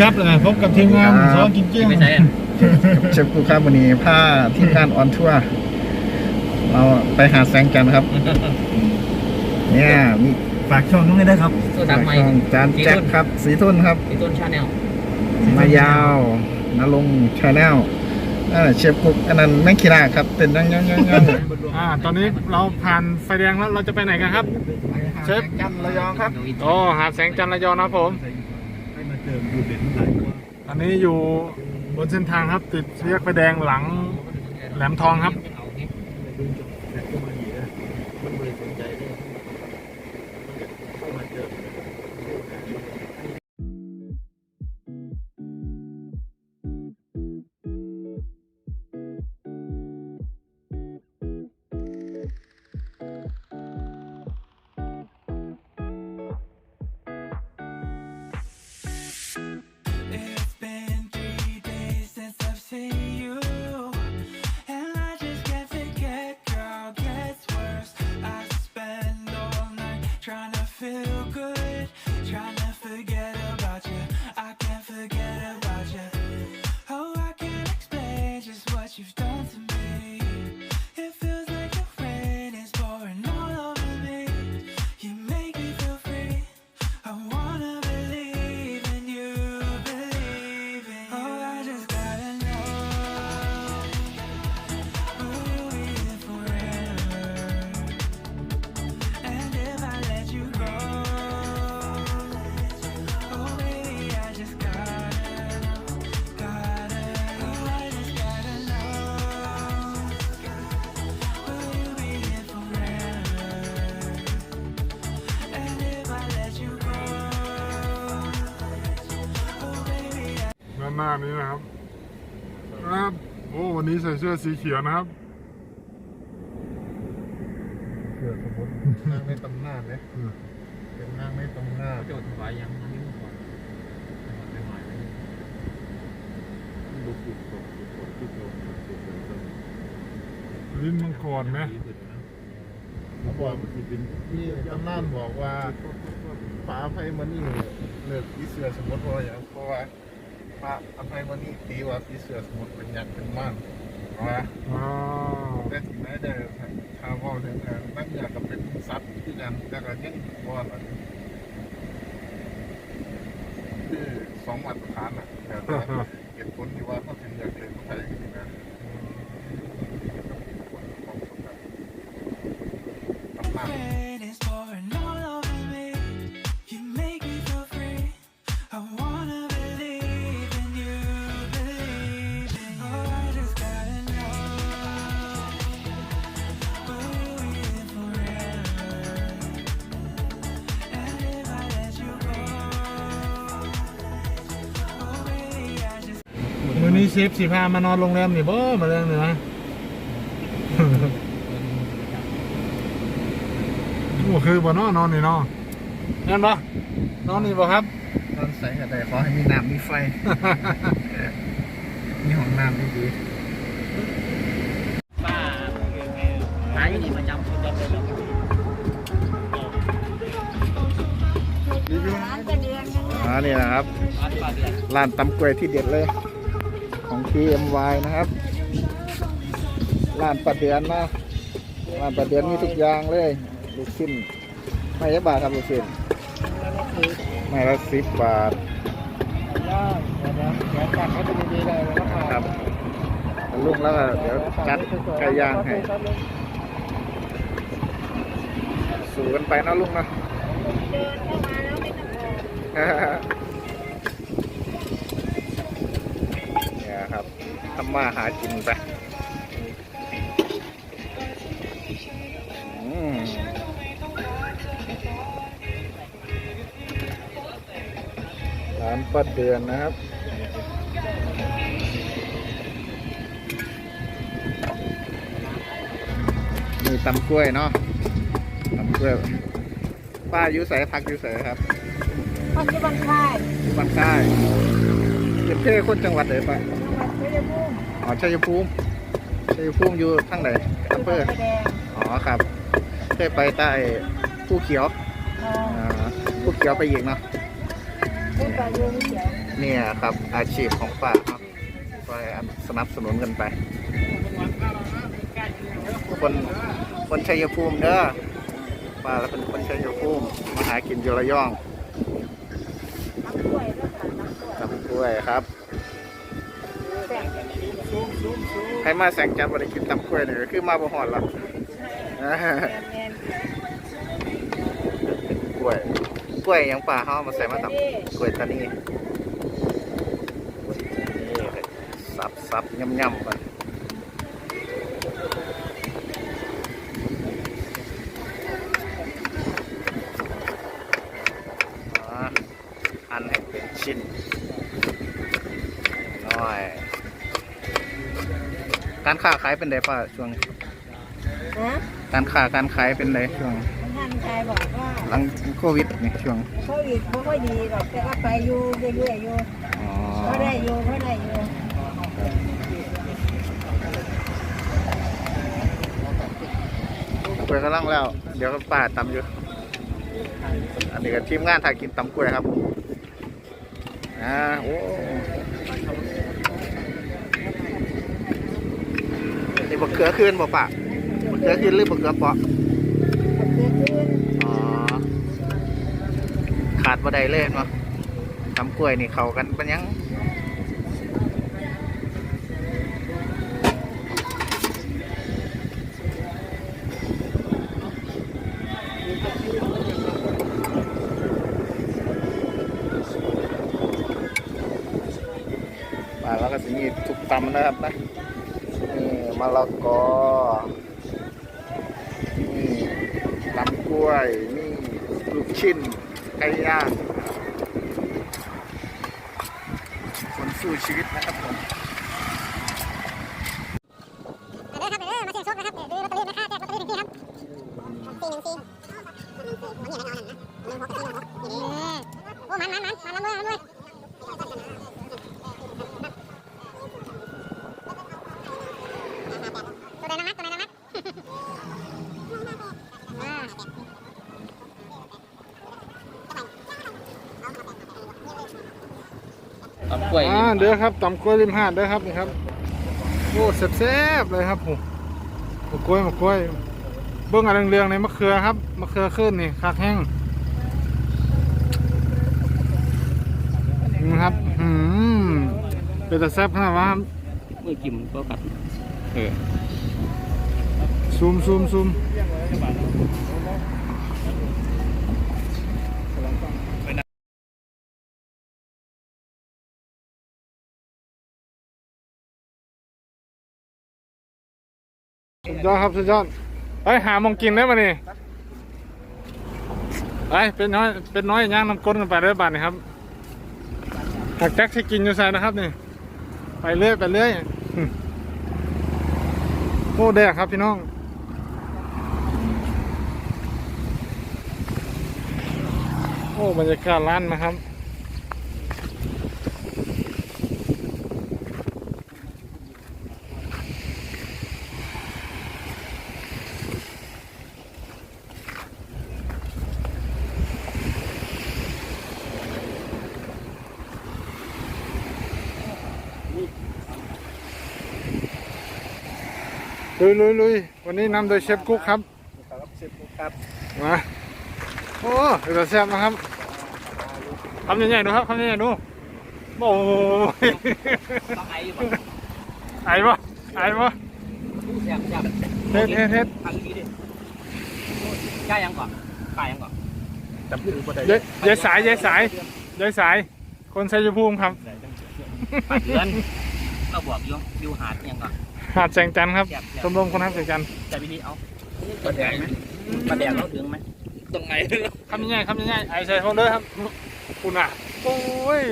ครับเออพบกับทีมงานครับสอกินเกี้ยงไม่ใช่อะเชฟกูครับวันนี้ผ้าทีมงานออนทัวร์เราไปหาแสงจันทร์ครับ เนี่ยมีฝากช่องน้องได้ครับ ตัวดำใหม่ช่องจานแจ็คครับ สีทุนครับพี่ต้นชาแนลมายาวนรงชาแนลเชฟกุกอันนั้นแม่งคีราครับเป็นยังยังยังยังอ่าตอนนี้เราผ่านไฟแดงแล้วเราจะไปไหนกันครับ เชฟ จันทร์ระยองครับ โอ้หาดแสงจันทร์ระยองนะครับผม ตอนนี้อยู่บนเส้นทางครับติดแยกไฟแดงหลังแหลมทองครับ หน้านี้นะครับนะครับโอ้วันนี้ใส่เสื้อสีเขียวนะครับเกือบสมมตินั่งไม่ตรงหน้าเลยเป็นนั่งไม่ตรงหน้าโจทย์ไว้ยังไม่หมดก่อนไม่หมดไม่หมดลิ้นมังกรไหมเขาบอกที่อำนาจบอกว่าฟ้าไฟมันนี่เลิกพีเสือสมมติเพราะว่าอย่างเพราะว่า ฟ้าอภัยมันนี่ตีว่าพีเสือสมมติเป็นยักษ์เป็นม่านเพราะว่าอ๋อแต่ถึงแม้จะถ้าว่าถึงการนักอยากกับเป็นสัตว์ที่กันแต่ก็ยังว่าอะไรคือสองมาตรฐานอะแต่ว่าเหตุผลที่ว่าเขาถึงอยากเรียนภาษาอังกฤษนะ มือนี้เชฟสีพามานอนโรงแรมนี่บ่มาเรื่องเหนือโอ้คือบ่เนอนนอนนี่เนาะงั้นบ่นอนนี่บ่ครับ ตอนใส่แต่ขอให้มีน้ำมีไฟ มีห้องน้ำดีป้าหาอยู่นี่ประจำประจำเลยๆอ่านี่นะครับ ร้านป้าเดือน ร้านตำกล้วยที่เด็ดเลย ของ TMY นะครับร้านประเดือนนะร้านประเดือนมีทุกอย่างเลยลูกชิ้นไม่ใช่บาทครับลูกชิ้นไม่ละสิบบาทครับลุงแล้วก็เดี๋ยวจัดไก่ย่างให้สู่กันไปนะลุงนะ ทำมาหากินไปอืมร้านป้าเดือนนะครับมีตำกล้วยเนาะตำกล้วยป้าอยุใสพักอยุใสครับปัจจุบันค่ายอยู่บ้านค่ายเป็นเพื่อคนจังหวัดไหนป้า อ๋อชัยภูมิชัยภูมิอยู่ทางไหนอำเภอไฟแดงอ๋อครับเคยไปใต้ผู้เขียวเอ่ออ่าผู้เขียวไปอีกเนาะพูดไปยูไม่เขียวอเนี่ยครับอาชีพของป้าครับก็สนับสนุนกันไป คนคนชัยภูมิเด้อป้าแล้วเป็นคนชัยภูมิมาหากินอยู่ระยองตำกล้วยครับ ใครมาแสงจันทร์บริกินตำกล้วยนี่ก็คือมาบ่หอดหรอกอ่าเป็นกล้วยกล้วยหยังป่าเขาเอามาใส่มาตำกล้วยตานีนี่สับสับย่ำย่ำกันอ่าอันให้เป็นชิ้นน้อย การค้าขายเป็นไงป่ะช่วงนี้ฮะการค้าการขายเป็นไงช่วงท่านชายบอกว่าหลังโควิดนี่ช่วงโควิดไม่ค่อยดีหรอกแต่ก็ไปอยู่เรื่อยๆอยู่อ๋อก็ได้อยู่ก็ได้อยู่กล้วยกำลังแล้ว เดี๋ยวก็ป้าตำอยู่ อันนี้ก็ทีมงานถ่ายกินตำกล้วยครับอ่าโอ้ บะเขือคืนบ่ปะบะเขือคืนหรือบะเขือเปาะเกิดขึ้นอ๋อขาดบ่ได้เลยเนาะตำกล้วยนี่เข้ากันเป็นยังมาแล้วก็สิมีทุกตำนะครับนะ มะละกอ นี่ตำกล้วย นี่ลูกชิ้นไก่ย่างคนสู้ชีวิตนะครับผมเด้อครับเด้อมาเสี่ยงโชคนะครับเด้อลอตเตอรี่ราคาแจกลอตเตอรี่หนึ่งที่ครับสี่หนึ่งสี่หนึ่งสี่มันอย่างไรเอาหนึ่งนะหนึ่งหกกับสี่หนึ่งหกนี่โอ้มันมันมันมันละเมื่อละเมื่อตัวใดนักตัวใดนักอ่า ตำ กล้วยอ่าเด้อครับตำกล้วยริมหาดเด้อครับนี่ครับโอ้แซ่บๆเลยครับผมมะกล้วยมะกล้วย เบื้องอะไรเรืองๆในมะเขือครับมะเขือขึ้นนี่คักแห้งนะครับอืมเป็นแต่แซ่บขนาดว่าเมื่อกิมก็กัดเออซูมซูมซูม ยอดครับสุดยอดไปหามองกินได้มานี่ไปเป็นน้อยเป็นน้อยย่างน้ำก้นกันไปเรื่อยบาทนี่ครับถักแจ็คที่กินอยู่ใส่นะครับนี่ ไปเรื่อยไปเรื่อยโอ้แดกครับพี่น้องโอ้บรรยากาศร้านนะครับ ลุยลุยลุยวันนี้นำโดยเชฟกุ๊กครับครับสิบครับมาโอ้เดี๋ยวแซ่บนะครับคำใหญ่ๆดูครับคำใหญ่ๆดูโอ้ยต้องไอ้บ่ไอ้ปะไอ้ปะแซ่บแซ่บเฮ็ดเฮ็ดเฮ็ดทางนี้ดิย่ายังก่อนป่ายังก่อนจำชื่อบ่ได้ยายยายสายยายสายยายสาย คนชัยภูมิครับป่าเดือนเราบวกอยู่อยู่หาดยังก่อน หาดแสงจันทร์ครับชมรมคนรักแสงจันทร์แต่วิธีเอาปลาแดงไหมปลาแดงเราถึงไหมตรงไหนคำใหญ่ๆคำใหญ่ๆไอ้ใส่พงเด้อครับ คุณอะโอ้ย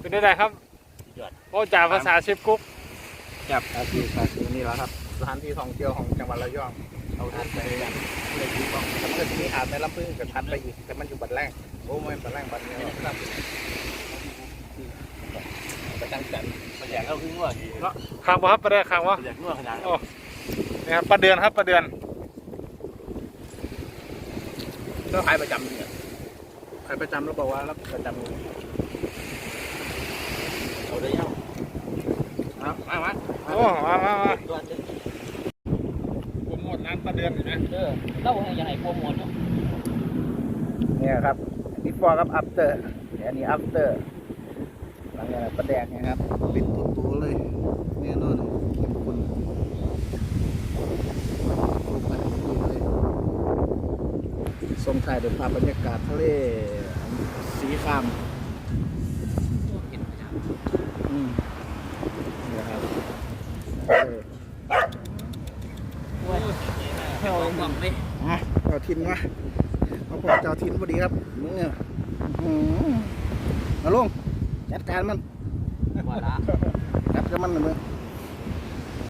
เป็นได้ไงครับโอ้จ่าภาษาเชฟกุ๊กครับอาชีพอาชีพนี่แหละครับสถานที่ท่องเที่ยวของจังหวัดระยองเอาท่านไปกันเลยที่ต้องแต่มันก็จะมีหาดในลำพึ่งกับทันไปอีกแต่มันอยู่บัดแรงโอ้ไม่บัดแรงบัดนี้ครับประจังจันปลาแดงเราถึงว่าข้า คางบ่ครับปลาแดกคางบ่อยากนวดขนาดโอ้นี่ครับปลาเดือนครับปลาเดือนก็ขายประจำเนี่ยขายประจำแล้วบอกว่ารับประจำเอาได้ยังมามามาโอ้มามามาโปรโมทร้านปลาเดือนเห็นไหมเออเล่าให้ยังไงโปรโมทเนี่ยครับนี่ฟอร์ครับอัพเตอร์อันนี้อัพเตอร์หลังจากประแดกนะครับ ปิดตัวๆเลย น่นอนเข้มข้นลงไปที่เลยส่งถ่ายด้วยภาพบรรยากาศทะเลสีครามเห็นประจอืมนี่ครับเออำโอ้ยแค่เอากล่องไปอะเจ้าทินมาเอาพอเจ้าทินพอดีครับมึงเนี่ยอื้อหือมาลงจัดการมันว่าละจัดกับมันเลยมึง